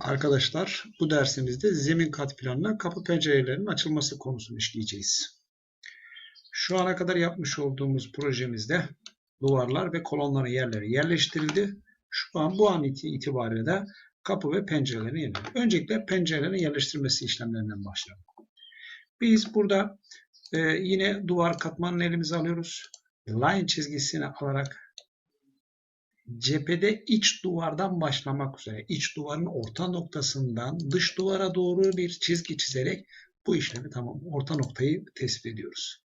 Arkadaşlar bu dersimizde zemin kat planına kapı pencerelerinin açılması konusunu işleyeceğiz. Şu ana kadar yapmış olduğumuz projemizde duvarlar ve kolonların yerleri yerleştirildi. Şu an bu an itibariyle de kapı ve pencerelerin yerleri. Öncelikle pencerelerin yerleştirilmesi işlemlerinden başlayalım. Biz burada e, yine duvar katmanını elimize alıyoruz. Line çizgisini alarak cephede iç duvardan başlamak üzere iç duvarın orta noktasından dış duvara doğru bir çizgi çizerek bu işlemi tamam orta noktayı tespit ediyoruz.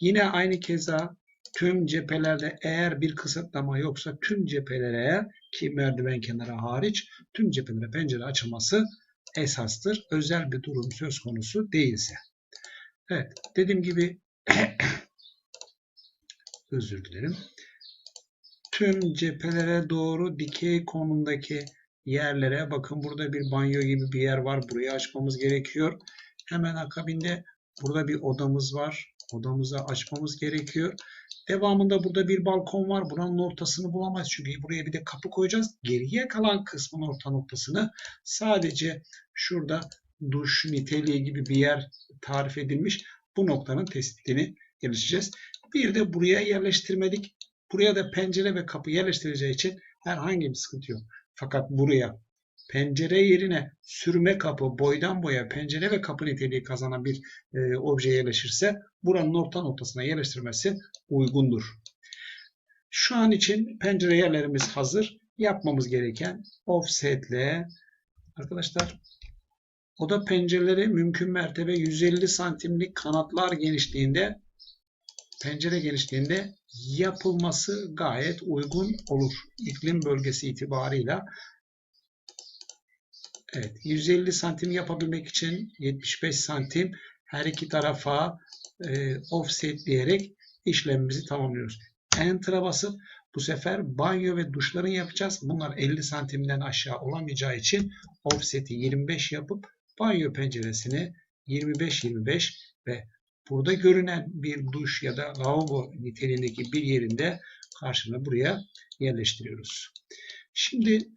Yine aynı keza tüm cephelerde eğer bir kısıtlama yoksa tüm cephelere ki merdiven kenarı hariç tüm cephelere pencere açılması esastır. Özel bir durum söz konusu değilse. Evet dediğim gibi özür dilerim tüm cephelere doğru dikey konumdaki yerlere bakın burada bir banyo gibi bir yer var. Burayı açmamız gerekiyor. Hemen akabinde burada bir odamız var. Odamızı açmamız gerekiyor. Devamında burada bir balkon var. Buranın ortasını bulamayız. Çünkü buraya bir de kapı koyacağız. Geriye kalan kısmın orta noktasını sadece şurada duş niteliği gibi bir yer tarif edilmiş. Bu noktanın tespitini gelişeceğiz. Bir de buraya yerleştirmedik. Buraya da pencere ve kapı yerleştirileceği için herhangi bir sıkıntı yok. Fakat buraya pencere yerine sürme kapı, boydan boya pencere ve kapı niteliği kazanan bir e, obje yerleşirse buranın orta noktasına yerleştirmesi uygundur. Şu an için pencere yerlerimiz hazır. Yapmamız gereken offsetle arkadaşlar oda pencereleri mümkün mertebe 150 santimlik kanatlar genişliğinde pencere genişliğinde yapılması gayet uygun olur. İklim bölgesi itibarıyla Evet, 150 santim yapabilmek için 75 santim her iki tarafa e, offsetleyerek işlemimizi tamamlıyoruz. Enter'a basıp bu sefer banyo ve duşların yapacağız. Bunlar 50 santimden aşağı olamayacağı için offset'i 25 yapıp banyo penceresini 25-25 ve burada görünen bir duş ya da lavabo niteliğindeki bir yerinde karşına buraya yerleştiriyoruz. Şimdi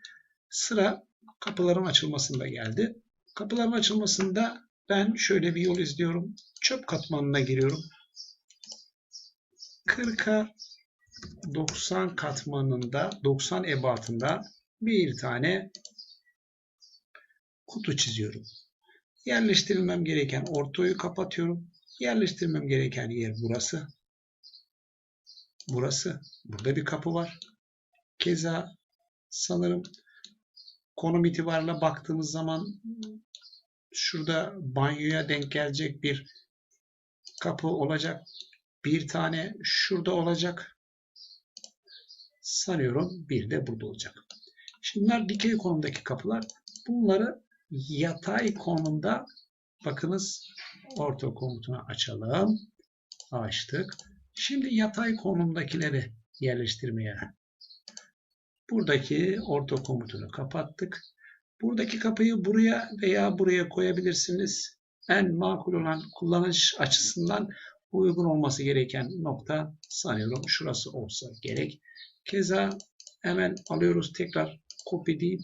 sıra kapıların açılmasında geldi. Kapıların açılmasında ben şöyle bir yol izliyorum. Çöp katmanına giriyorum. 40'a 90 katmanında 90 ebatında bir tane kutu çiziyorum. Yerleştirilmem gereken ortoyu kapatıyorum. Yerleştirmem gereken yer burası. Burası. Burada bir kapı var. Keza sanırım konum itibariyle baktığımız zaman şurada banyoya denk gelecek bir kapı olacak. Bir tane şurada olacak. Sanıyorum bir de burada olacak. Şimdi bunlar dikey konumdaki kapılar. Bunları yatay konumda bakınız orta komutunu açalım. Açtık. Şimdi yatay konumdakileri yerleştirmeye. Buradaki orta komutunu kapattık. Buradaki kapıyı buraya veya buraya koyabilirsiniz. En makul olan kullanış açısından uygun olması gereken nokta sanıyorum şurası olsa gerek. Keza hemen alıyoruz tekrar copy deyip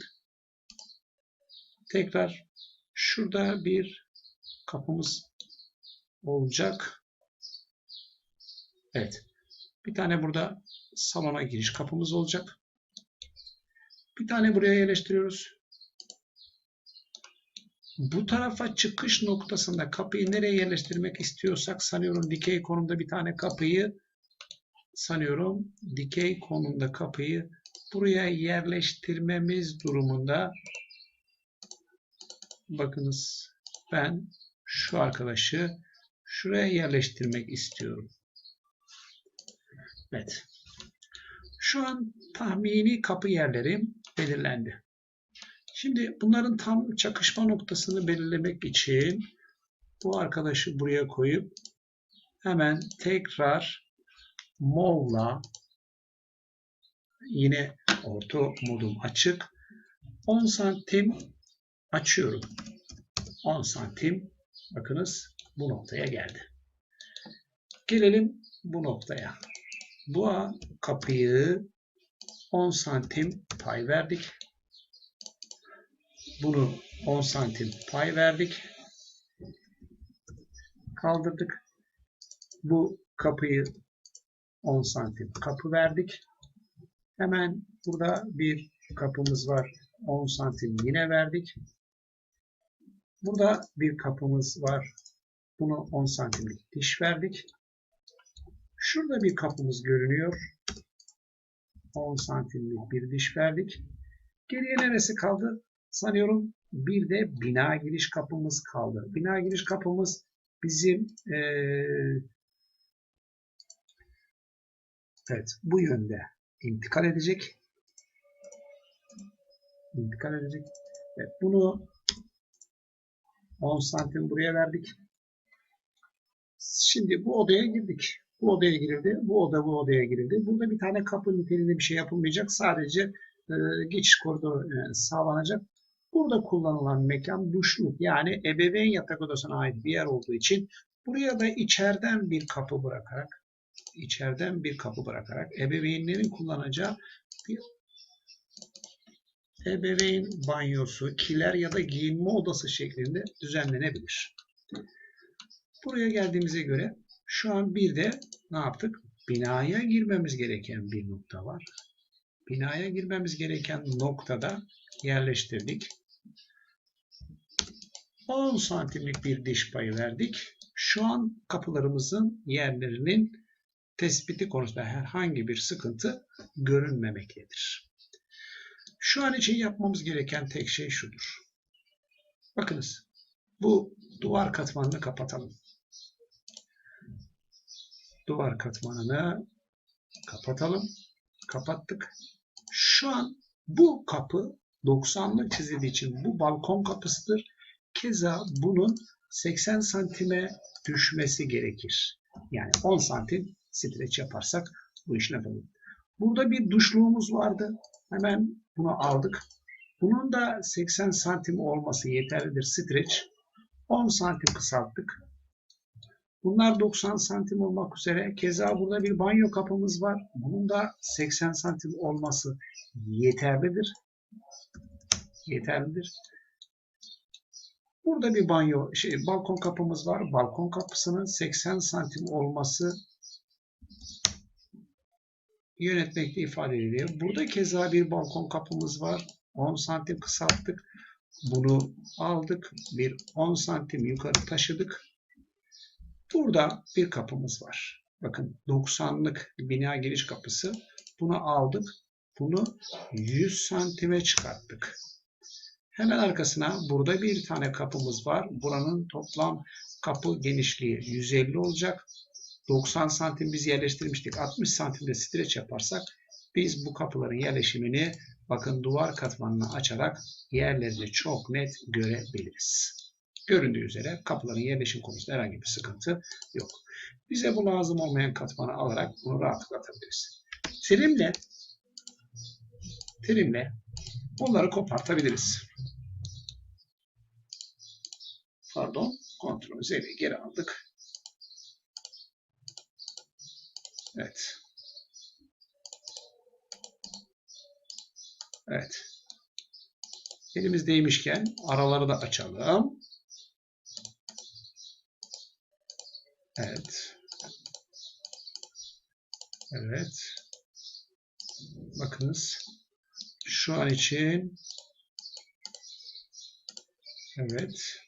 tekrar şurada bir kapımız olacak. Evet. Bir tane burada salona giriş kapımız olacak. Bir tane buraya yerleştiriyoruz. Bu tarafa çıkış noktasında kapıyı nereye yerleştirmek istiyorsak sanıyorum dikey konumda bir tane kapıyı sanıyorum dikey konumda kapıyı buraya yerleştirmemiz durumunda bakınız ben şu arkadaşı şuraya yerleştirmek istiyorum. Evet. Şu an tahmini kapı yerlerim belirlendi. Şimdi bunların tam çakışma noktasını belirlemek için bu arkadaşı buraya koyup hemen tekrar Mov'la yine orta modum açık 10 santim açıyorum. 10 santim bakınız bu noktaya geldi. Gelelim bu noktaya. Bu kapıyı 10 santim pay verdik. Bunu 10 santim pay verdik. Kaldırdık. Bu kapıyı 10 santim kapı verdik. Hemen burada bir kapımız var. 10 santim yine verdik. Burada bir kapımız var. Bunu 10 santimlik diş verdik. Şurada bir kapımız görünüyor. 10 santimlik bir diş verdik. Geriye neresi kaldı? Sanıyorum bir de bina giriş kapımız kaldı. Bina giriş kapımız bizim eee, evet bu yönde intikal edecek. İntikal edecek. Evet, bunu 10 santim buraya verdik. Şimdi bu odaya girdik. Bu odaya girildi. Bu oda bu odaya girildi. Burada bir tane kapı niteliğinde bir şey yapılmayacak. Sadece e, geçiş koridoru e, sağlanacak. Burada kullanılan mekan duşluk yani ebeveyn yatak odasına ait bir yer olduğu için buraya da içeriden bir kapı bırakarak içeriden bir kapı bırakarak ebeveynlerin kullanacağı bir ebeveyn banyosu, kiler ya da giyinme odası şeklinde düzenlenebilir. Buraya geldiğimize göre şu an bir de ne yaptık? Binaya girmemiz gereken bir nokta var. Binaya girmemiz gereken noktada yerleştirdik. 10 santimlik bir diş payı verdik. Şu an kapılarımızın yerlerinin tespiti konusunda herhangi bir sıkıntı görünmemektedir. Şu an için yapmamız gereken tek şey şudur. Bakınız bu duvar katmanını kapatalım. Duvar katmanını kapatalım. Kapattık. Şu an bu kapı 90'lık çizildiği için bu balkon kapısıdır. Keza bunun 80 santime düşmesi gerekir. Yani 10 santim streç yaparsak bu işin yapalım. Burada bir duşluğumuz vardı. Hemen bunu aldık. Bunun da 80 santim olması yeterlidir streç. 10 santim kısalttık. Bunlar 90 santim olmak üzere. Keza burada bir banyo kapımız var. Bunun da 80 santim olması yeterlidir. Yeterlidir. Burada bir banyo, şey, balkon kapımız var. Balkon kapısının 80 santim olması yönetmekte ifade ediliyor. Burada keza bir balkon kapımız var. 10 santim kısalttık. Bunu aldık. Bir 10 santim yukarı taşıdık. Burada bir kapımız var. Bakın 90'lık bina giriş kapısı. Bunu aldık. Bunu 100 santime çıkarttık. Hemen arkasına burada bir tane kapımız var. Buranın toplam kapı genişliği 150 olacak. 90 santim biz yerleştirmiştik. 60 santimde streç yaparsak biz bu kapıların yerleşimini bakın duvar katmanını açarak yerlerini çok net görebiliriz. Göründüğü üzere kapıların yerleşim konusunda herhangi bir sıkıntı yok. Bize bu lazım olmayan katmanı alarak bunu rahatlıkla atabiliriz. Trimle trimle bunları kopartabiliriz. Pardon, kontrol Z'yi geri aldık. Evet. Evet. Elimiz değmişken araları da açalım. Evet. Evet. Bakınız. Şu an için Evet.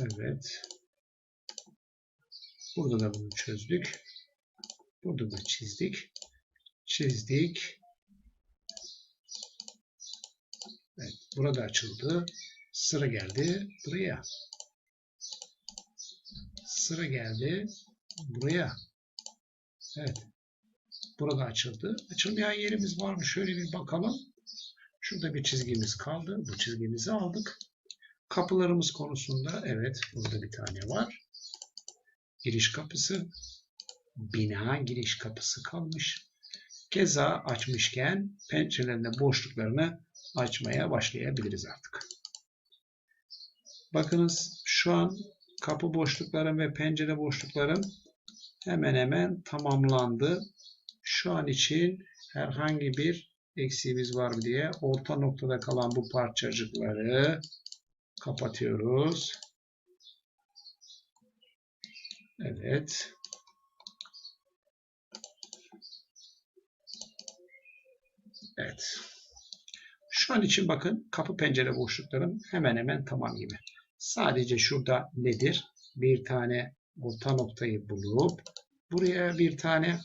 Evet. Burada da bunu çözdük. Burada da çizdik. Çizdik. Evet, burada açıldı. Sıra geldi buraya. Sıra geldi buraya. Evet. Burada açıldı. Açılmayan yerimiz var mı? Şöyle bir bakalım. Şurada bir çizgimiz kaldı. Bu çizgimizi aldık. Kapılarımız konusunda evet burada bir tane var. Giriş kapısı. Bina giriş kapısı kalmış. Keza açmışken pencerelerinde boşluklarını açmaya başlayabiliriz artık. Bakınız şu an kapı boşluklarım ve pencere boşluklarım hemen hemen tamamlandı. Şu an için herhangi bir eksiğimiz var mı diye orta noktada kalan bu parçacıkları kapatıyoruz. Evet. Evet. Şu an için bakın kapı pencere boşluklarım hemen hemen tamam gibi. Sadece şurada nedir? Bir tane orta noktayı bulup buraya bir tane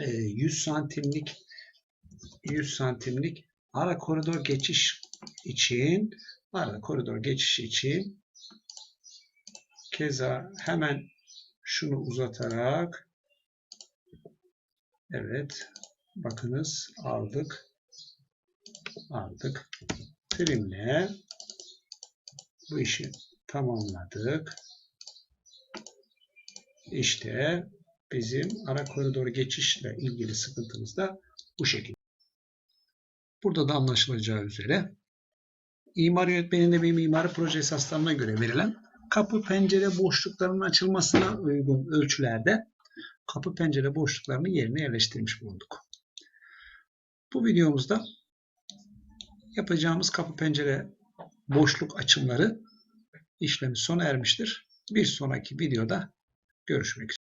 e, 100 santimlik 100 santimlik ara koridor geçiş için ara koridor geçiş için keza hemen şunu uzatarak evet bakınız aldık aldık trimle bu işi tamamladık işte bizim ara koridor geçişle ilgili sıkıntımız da bu şekilde. Burada da anlaşılacağı üzere imar yönetmeninde bir mimari proje esaslarına göre verilen kapı pencere boşluklarının açılmasına uygun ölçülerde kapı pencere boşluklarını yerine yerleştirmiş bulunduk. Bu videomuzda yapacağımız kapı pencere boşluk açımları işlemi sona ermiştir. Bir sonraki videoda görüşmek üzere.